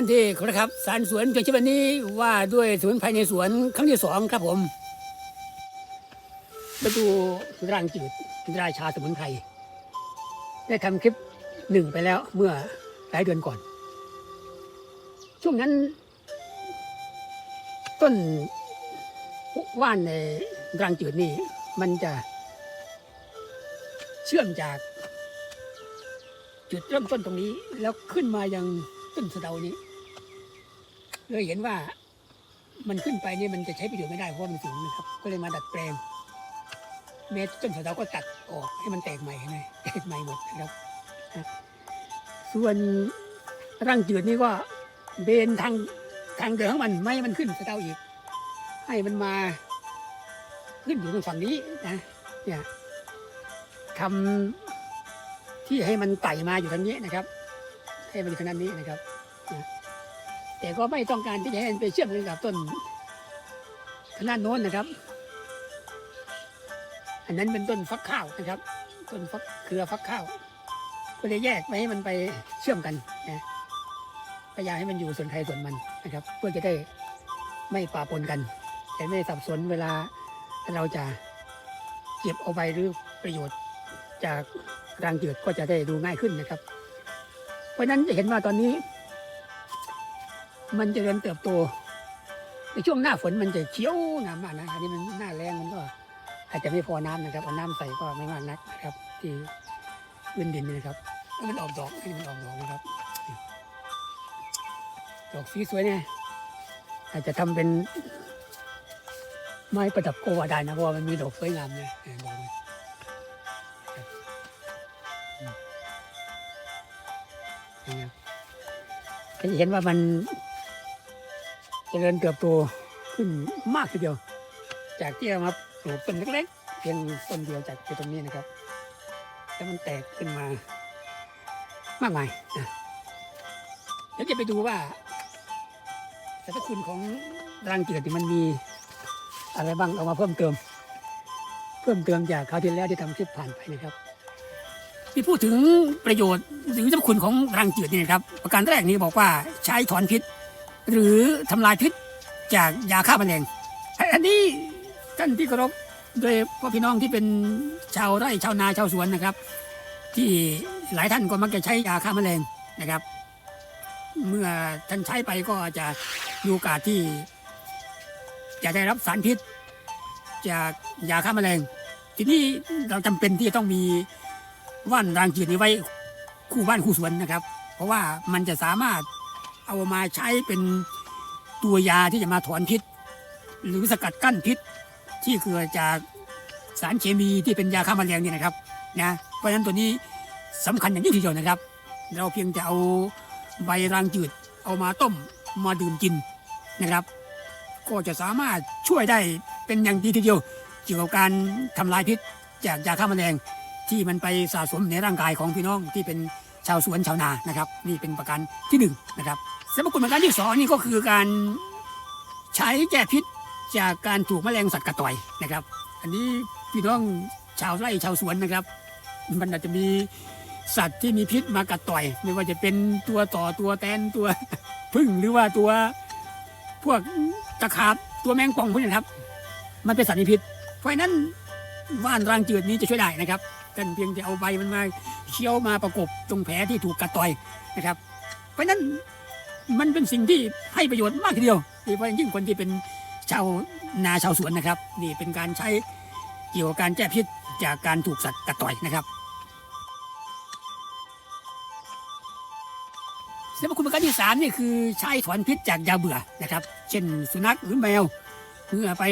ท่านที่เคารพครับสารสวนเพียงฉบับนี้ว่าด้วยสมุนไพรในสวนครั้งที่สองครับผมมาดูร่างจืดราชาสมุนไพรได้ทำคลิปหนึ่งไปแล้วเมื่อหลายเดือนก่อน ช่วงนั้น ต้นว่านในร่างจืดนี่ มันจะ เชื่อมจาก จุดเริ่มต้นตรงนี้ แล้วขึ้นมายังต้นสะเดานี้ เลยเห็นว่ามันขึ้นไปนี่มันจะใช้ประโยชน์ไม่ได้เพราะมันสูงนะครับ ก็เลยมาดัดแปลง เมตรต้นสะเดาก็ตัดออกให้มันแตกใหม่ไงแตกใหม่หมดนะครับ ส่วนร่างจืดนี่ก็เบนทางทางเดินของมันไม่ให้มันขึ้นสะเดาอีก ให้มันมาขึ้นอยู่ตรงฝั่งนี้นะเนี่ยทำที่ให้มันไต่มาอยู่ทางนี้นะครับ ให้มันอยู่ทางด้านนี้นะครับ แต่ก็ไม่ต้องการที่จะให้มันไปเชื่อมกันกับต้นทางด้านโน้นนะครับ อันนั้นเป็นต้นฟักข้าวนะครับ ต้นฟักเครือฟักข้าว ก็เลยแยกไม่ให้มันไปเชื่อมกันนะพยายามให้มันอยู่ส่วนใครส่วนมันนะครับ เพื่อจะได้ไม่ปะปนกันแต่ไม่สับสนเวลาเราจะเก็บเอาไปหรือประโยชน์ จากรังจืดก็จะได้ดูง่ายขึ้นนะครับ เพราะฉะนั้นจะเห็นว่าตอนนี้ มันจะเริญเติบโต ในช่วงหน้าฝนมันจะเขียวงามากนะอันนี้มันหน้าแรงมันก็อาจจะไม่พอน้ำนะครับเอาน้ำใส่ก็ไม่มากนักนะครับ ที่พื้นดินนี่นะครับมันออกดอกให้มันออกดอกนะครับ ดอกสีสวยเนี่ยอาจจะทำเป็นไม้ประดับโกวาได้นะเพราะว่ามันมีดอกสวยงามเนี่ยเออดอกมันนะครับก็จะเห็นว่ามัน เจริญเติบโตขึ้นมากทีเดียว จากที่เรามาปลูกต้นเล็กๆ เพียงต้นเดียวจากตรงนี้นะครับ แล้วมันแตกขึ้นมามากมายนะเดี๋ยวจะไปดูว่าสรรพคุณของรังเกียรติมันมีอะไรบ้างเอามาเพิ่มเติม เพิ่มเติมจากคราวที่แล้วที่ทำคลิปผ่านไปนะครับที่พูดถึงประโยชน์หรือสรรพคุณของรังจืดเนี่นะครับ ประการแรกนี้บอกว่าใช้ถอนพิษ หรือทำลายพิษจากยาฆ่าแมลงอันนี้ท่านที่เคารพโดยพ่อพี่น้องที่เป็นชาวไร่ชาวนาชาวสวนนะครับ ที่หลายท่านก็มักจะใช้ยาฆ่าแมลงนะครับ เมื่อท่านใช้ไปก็จะมีโอกาสที่ จะได้รับสารพิษ จากยาฆ่าแมลง ทีนี้เราจำเป็นที่จะต้องมีว่านรางจืดนี้ไว้คู่บ้านคู่สวนนะครับ เพราะว่ามันจะสามารถ เอามาใช้เป็นตัวยาที่จะมาถอนพิษ หรือสกัดกั้นพิษที่เกิดจากสารเคมีที่เป็นยาฆ่าแมลงเนี่ยนะครับนะเพราะฉะนั้นตัวนี้สำคัญอย่างยิ่งทีเดียวนะครับ เราเพียงจะเอาใบรางจืดเอามาต้มมาดื่มกินนะครับ ก็จะสามารถช่วยได้เป็นอย่างดีทีเดียวเกี่ยวกับการทำลายพิษจากยาฆ่าแมลงที่มันไปสะสมในร่างกายของพี่น้องที่เป็น ชาวสวนชาวนานะครับ นี่เป็นประการที่หนึ่งนะครับสรรพคุณประการที่สองนี่ก็คือการใช้แก้พิษจากการถูกแมลงสัตว์กัดต่อยนะครับ อันนี้พี่น้องชาวไร่ชาวสวนนะครับ มันอาจจะมีสัตว์ที่มีพิษมากัดต่อย ไม่ว่าจะเป็นตัวต่อตัวแตนตัวพึ่งหรือว่าตัวพวกตะขาบตัวแมงป่องพวกนี้ครับ มันเป็นสัตว์มีพิษ เพราะฉะนั้นว่านรางจืดนี้จะช่วยได้นะครับท่านเพียงจะเอาใบมันมา เคี้ยวมาประกบตรงแผลที่ถูกกัดต่อยนะครับ เพราะนั้นมันเป็นสิ่งที่ให้ประโยชน์มากทีเดียวโดยเฉพาะอย่างยิ่งคนที่เป็นชาวนาชาวสวนนะครับ นี่เป็นการใช้เกี่ยวกับการแก้พิษจากการถูกสัตว์กัดต่อยนะครับสรรพคุณประการที่สามนี่คือใช้ถอนพิษจากยาเบื่อนะครับ เช่นสุนัขหรือแมวเมื่อไป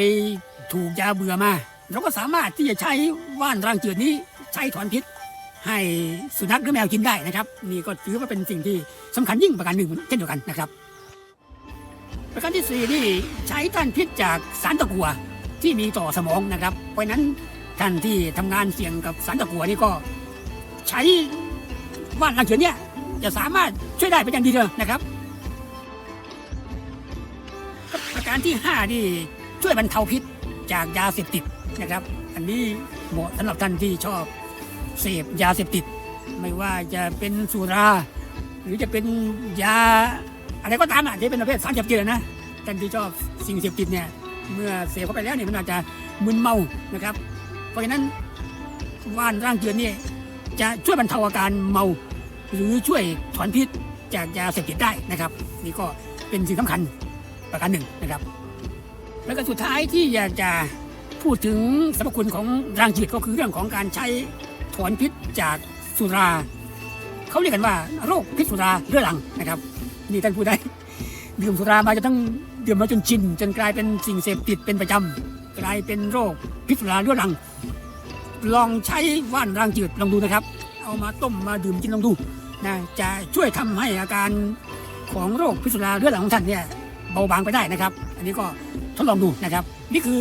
ถูกยาเบื่อมา เราก็สามารถที่จะใช้ว่านรางจืดนี้ใช้ถอนพิษ ให้สุนัขหรือแมวกินได้นะครับนี่ก็ถือว่าเป็นสิ่งที่สำคัญยิ่งประการหนึ่งเช่นเดียวกันนะครับ ประการที่สี่นี่ใช้ต้านพิษจากสารตะกั่วที่มีต่อสมองนะครับ เพราะนั้นท่านที่ทำงานเสี่ยงกับสารตะกั่วนี่ก็ ใช้ว่านรางจืดเนี่ยจะสามารถช่วยได้เป็นอย่างดีเลยนะครับ ประการที่ห้านี่ช่วยบรรเทาพิษจากยาเสพติดนะครับ อันนี้เหมาะสำหรับท่านที่ชอบ เสพยาเสพติด ไม่ว่าจะเป็นสุรา หรือจะเป็นยาอะไรก็ตามอะที่เป็นประเภทสารเสพติดอะนะท่านที่ชอบสิ่งเสพติดเนี่ยเมื่อเสพเข้าไปแล้วเนี่ยมันอาจจะมึนเมานะครับ เพราะฉะนั้นว่านร่างเจือนนี่จะช่วยบรรเทาอาการเมา หรือช่วยถอนพิษจากยาเสพติดได้นะครับ นี่ก็เป็นสิ่งสำคัญประการหนึ่งนะครับ แล้วก็สุดท้ายที่อยากจะพูดถึงสรรพคุณของร่างจืดก็คือเรื่องของการใช้ ถอนพิษจากสุรา เขาเรียกกันว่าโรคพิษสุราเรื้อรังนะครับ นี่ท่านผู้ใดดื่มสุรามาจะต้องดื่มมาจนชินจนกลายเป็นสิ่งเสพติดเป็นประจำกลายเป็นโรคพิษสุราเรื้อรัง ลองใช้ว่านรางจืดลองดูนะครับ เอามาต้มมาดื่มกินลองดูนะจะช่วยทำให้อาการของโรคพิษสุราเรื้อรังของท่านเนี่ยเบาบางไปได้นะครับ อันนี้ก็ทดลองดูนะครับ นี่คือ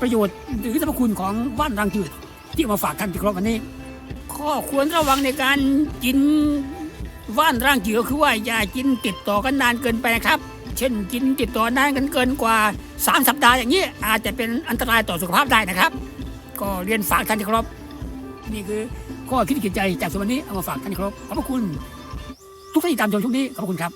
ประโยชน์หรือสรรพคุณของว่านรางจืดที่มาฝากท่านที่ครบวันนี้ ข้อควรระวังในการกินว่านร่างจืดก็คือว่าอย่ากินติดต่อกันนานเกินไปนะครับ เช่นกินติดต่อนานกันเกินกว่า 3 สัปดาห์อย่างนี้ อาจจะเป็นอันตรายต่อสุขภาพได้นะครับ ก็เรียนฝากท่านที่ครบนี่คือข้อคิดจิตใจจากส่วนวันนี้เอามาฝากท่านที่ครบขอบพระคุณ ทุกท่านที่ตามชมช่วงนี้ขอบพระคุณครับ